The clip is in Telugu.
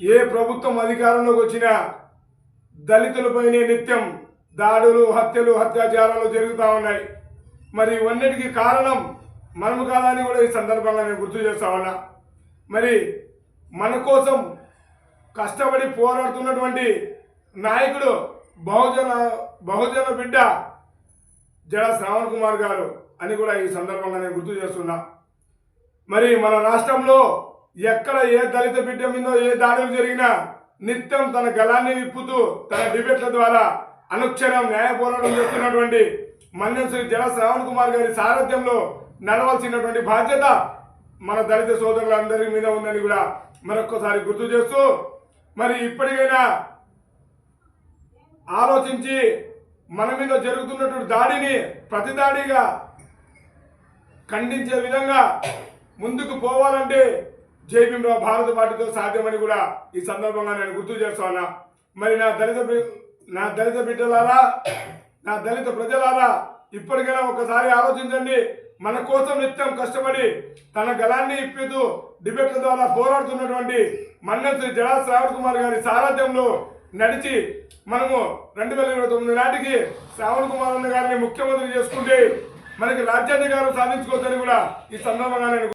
ఏ ప్రభుత్వం అధికారంలోకి వచ్చినా దళితులపైనే నిత్యం దాడులు హత్యలు అత్యాచారాలు జరుగుతూ ఉన్నాయి. మరి ఇవన్నిటికీ కారణం మనము కాదని కూడా ఈ సందర్భంగా నేను గుర్తు చేస్తా ఉన్నా. మరి మన కోసం కష్టపడి పోరాడుతున్నటువంటి నాయకుడు బహుజన బహుజన బిడ్డ జడ శ్రావణ్ కుమార్ గారు అని కూడా ఈ సందర్భంగా నేను గుర్తు చేస్తున్నా. మరి మన రాష్ట్రంలో ఎక్కడ ఏ దళిత బిడ్డ మీద ఏ దాడులు జరిగినా నిత్యం తన గలాన్ని విప్పుతూ తన డిబేట్ల ద్వారా అనుక్షణం న్యాయ పోరాటం చేస్తున్నటువంటి మన్యం శ్రీ జల శ్రావణ్ కుమార్ గారి సారథ్యంలో నడవలసినటువంటి బాధ్యత మన దళిత సోదరులందరి మీద ఉందని కూడా మరొక్కసారి గుర్తు చేస్తూ మరి ఇప్పటికైనా ఆలోచించి మన మీద జరుగుతున్నటువంటి దాడిని ప్రతి దాడిగా ఖండించే విధంగా ముందుకు పోవాలంటే జై భారత పార్టీతో సాధ్యమని కూడా ఈ సందర్భంగా నేను గుర్తు చేస్తున్నా మరి నా దళిత నా దళిత బిడ్డలారా నా దళిత ప్రజలారా ఇప్పటికైనా ఒకసారి ఆలోచించండి. మన కోసం నిత్యం కష్టపడి తన గలాన్ని ఇప్పుతూ డిబేట్ల ద్వారా పోరాడుతున్నటువంటి మన్నెం శ్రీ జడా శ్రావణ్ కుమార్ గారి సారథ్యంలో నడిచి మనము రెండు వేల ఇరవై తొమ్మిది నాటికి శ్రావణ్ కుమార్ అన్న గారిని ముఖ్యమంత్రి చేసుకుంటే మనకి రాజ్యాధికారం సాధించుకోవచ్చని కూడా ఈ సందర్భంగా నేను